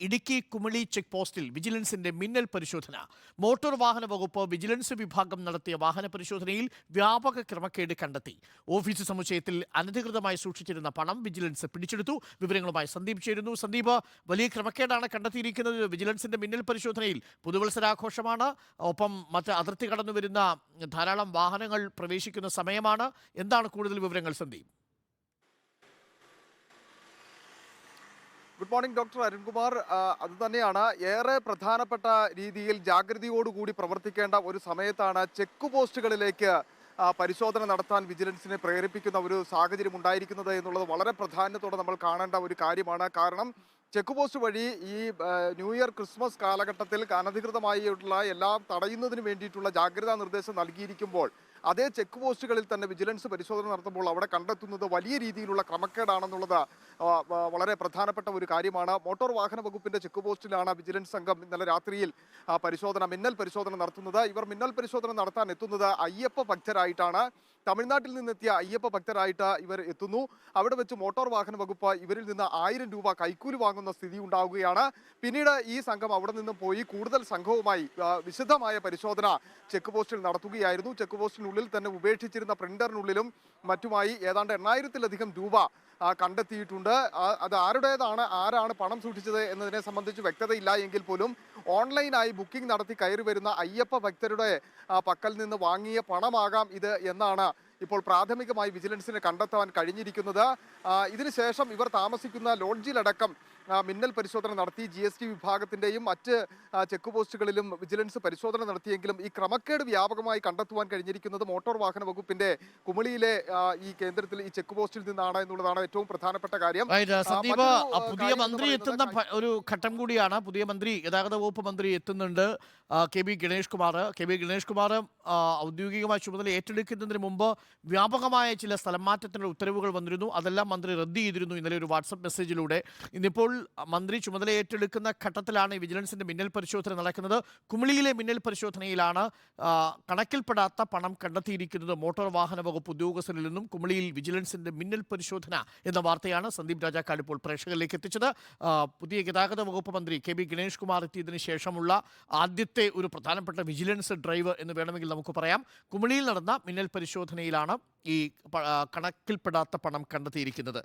Idukki Kumily check പോസ്റ്റിൽ വിജിലൻസിന്റെ മിന്നൽ പരിശോധന. മോട്ടോർ വാഹന വകുപ്പ് വിജിലൻസ് വിഭാഗം നടത്തിയ വാഹന പരിശോധനയിൽ വ്യാപക ക്രമക്കേട് കണ്ടെത്തി. ഓഫീസ് സമുച്ചയത്തിൽ അനധികൃതമായി സൂക്ഷിച്ചിരുന്ന പണം വിജിലൻസ് പിടിച്ചെടുത്തു. വിവരങ്ങളുമായി സന്ദീപ് ചേരുന്നു. സന്ദീപ് വലിയ ക്രമക്കേടാണ് കണ്ടെത്തിയിരിക്കുന്നത്. വിജിലൻസിന്റെ മിന്നൽ പരിശോധനയിൽ പുതുവത്സരാഘോഷമാണ്. ഒപ്പം മറ്റ് അതിർത്തി കടന്നു വരുന്ന ധാരാളം വാഹനങ്ങൾ പ്രവേശിക്കുന്ന സമയമാണ്. എന്താണ് കൂടുതൽ വിവരങ്ങൾ Sandeep? Good morning doctor Arunkumar. അത് തന്നെയാണ്. ഏറെ പ്രധാനപ്പെട്ട രീതിയിൽ ജാഗ്രതയോടുകൂടി പ്രവർത്തിക്കേണ്ട ഒരു സമയത്താണ് ചെക്ക് പോസ്റ്റുകളിലേക്ക് പരിശോധന നടത്താൻ വിജിലൻസിനെ പ്രേരിപ്പിക്കുന്ന ഒരു സാഹചര്യം ഉണ്ടായിരിക്കുന്നത് എന്നുള്ളത് വളരെ പ്രാധാന്യത്തോടെ നമ്മൾ കാണേണ്ട ഒരു കാര്യമാണ്. കാരണം ചെക്ക് പോസ്റ്റ് വഴി ഈ ന്യൂ ഇയർ ക്രിസ്മസ് കാലഘട്ടത്തിൽ അനധികൃതമായിട്ടുള്ള എല്ലാം തടയുന്നതിന് വേണ്ടിയിട്ടുള്ള ജാഗ്രതാ നിർദ്ദേശം നൽകിയിരിക്കുമ്പോൾ അതേ ചെക്ക് പോസ്റ്റുകളിൽ തന്നെ വിജിലൻസ് പരിശോധന നടത്തുമ്പോൾ അവിടെ കണ്ടെത്തുന്നത് വലിയ രീതിയിലുള്ള ക്രമക്കേടാണെന്നുള്ളത് വളരെ പ്രധാനപ്പെട്ട ഒരു കാര്യമാണ്. മോട്ടോർ വാഹന വകുപ്പിന്റെ ചെക്ക് പോസ്റ്റിലാണ് വിജിലൻസ് സംഘം ഇന്നലെ രാത്രിയിൽ പരിശോധന മിന്നൽ പരിശോധന നടത്തുന്നത്. ഇവർ മിന്നൽ പരിശോധന നടത്താൻ എത്തുന്നത് അയ്യപ്പ ഭക്തരായിട്ടാണ്. തമിഴ്നാട്ടിൽ നിന്നെത്തിയ അയ്യപ്പ ഭക്തരായിട്ട് ഇവർ എത്തുന്നു. അവിടെ വെച്ച് മോട്ടോർ വാഹന വകുപ്പ് ഇവരിൽ നിന്ന് ആയിരം രൂപ കൈക്കൂലി വാങ്ങുന്ന സ്ഥിതി ഉണ്ടാവുകയാണ്. പിന്നീട് ഈ സംഘം അവിടെ നിന്ന് പോയി കൂടുതൽ സംഘവുമായി വിശദമായ പരിശോധന ചെക്ക് പോസ്റ്റിൽ നടത്തുകയായിരുന്നു. ചെക്ക് പോസ്റ്റിനുള്ളിൽ തന്നെ ഉപേക്ഷിച്ചിരുന്ന പ്രിന്ററിനുള്ളിലും മറ്റുമായി ഏതാണ്ട് എണ്ണായിരത്തിലധികം രൂപ കണ്ടെത്തിയിട്ടുണ്ട്. അത് ആരുടേതാണ് ആരാണ് പണം സൂക്ഷിച്ചത് എന്നതിനെ സംബന്ധിച്ച് വ്യക്തതയില്ല എങ്കിൽ പോലും ഓൺലൈനായി ബുക്കിംഗ് നടത്തി കയറി വരുന്ന അയ്യപ്പ ഭക്തരുടെ പക്കൽ നിന്ന് വാങ്ങിയ പണമാകാം ഇത് എന്നാണ് ഇപ്പോൾ പ്രാഥമികമായി വിജിലൻസിന് കണ്ടെത്താൻ കഴിഞ്ഞിരിക്കുന്നത്. ഇതിനുശേഷം ഇവർ താമസിക്കുന്ന ലോഡ്ജിലടക്കം മിന്നൽ പരിശോധന നടത്തി. ജി എസ് ടി വിഭാഗത്തിന്റെയും മറ്റ് ചെക്ക് പോസ്റ്റുകളിലും വിജിലൻസ് പരിശോധന നടത്തിയെങ്കിലും ഈ ക്രമക്കേട് വ്യാപകമായി കണ്ടെത്തുവാൻ കഴിഞ്ഞിരിക്കുന്നത് മോട്ടോർ വാഹന വകുപ്പിന്റെ കുമളിയിലെ ഈ കേന്ദ്രത്തിൽ ഈ ചെക്ക് പോസ്റ്റിൽ നിന്നാണ് എന്നുള്ളതാണ് ഏറ്റവും പ്രധാനപ്പെട്ട കാര്യം. സന്ദീപ് പുതിയ മന്ത്രി എത്തുന്ന ഒരു ഘട്ടം കൂടിയാണ്. പുതിയ മന്ത്രി ഗതാഗത വകുപ്പ് മന്ത്രി എത്തുന്നുണ്ട്. K B Ganesh Kumar. K B Ganesh Kumar ഔദ്യോഗികമായ ചുമതല ഏറ്റെടുക്കുന്നതിന് മുമ്പ് വ്യാപകമായ ചില സ്ഥലം മാറ്റത്തിനുള്ള ഉത്തരവുകൾ വന്നിരുന്നു. അതെല്ലാം മന്ത്രി റദ്ദ് ചെയ്തിരുന്നു ഇന്നലെ ഒരു വാട്സപ്പ് മെസ്സേജിലൂടെ. ഇന്നിപ്പോൾ മന്ത്രി ചുമതല ഏറ്റെടുക്കുന്ന ഘട്ടത്തിലാണ് വിജിലൻസിന്റെ മിന്നൽ പരിശോധന നടക്കുന്നത്. കുമിളിയിലെ മിന്നൽ പരിശോധനയിലാണ് കണക്കിൽപ്പെടാത്ത പണം കണ്ടെത്തിയിരിക്കുന്നത് മോട്ടോർ വാഹന വകുപ്പ് ഉദ്യോഗസ്ഥരിൽ നിന്നും കുമിളിയിൽ വിജിലൻസിന്റെ മിന്നൽ പരിശോധന എന്ന വാർത്തയാണ് സന്ദീപ് രാജാക്കാട് ഇപ്പോൾ പ്രേക്ഷകരിലേക്ക് എത്തിച്ചത്. പുതിയ ഗതാഗത വകുപ്പ് മന്ത്രി കെ ബി ഗണേഷ് കുമാർ എത്തിയതിനു ശേഷമുള്ള ആദ്യത്തെ ഒരു പ്രധാനപ്പെട്ട വിജിലൻസ് ഡ്രൈവ് എന്ന് വേണമെങ്കിൽ നമുക്ക് പറയാം. കുമിളിയിൽ നടന്ന മിന്നൽ പരിശോധനയിലാണ് ഈ കണക്കിൽപ്പെടാത്ത പണം കണ്ടെത്തിയിരിക്കുന്നത്.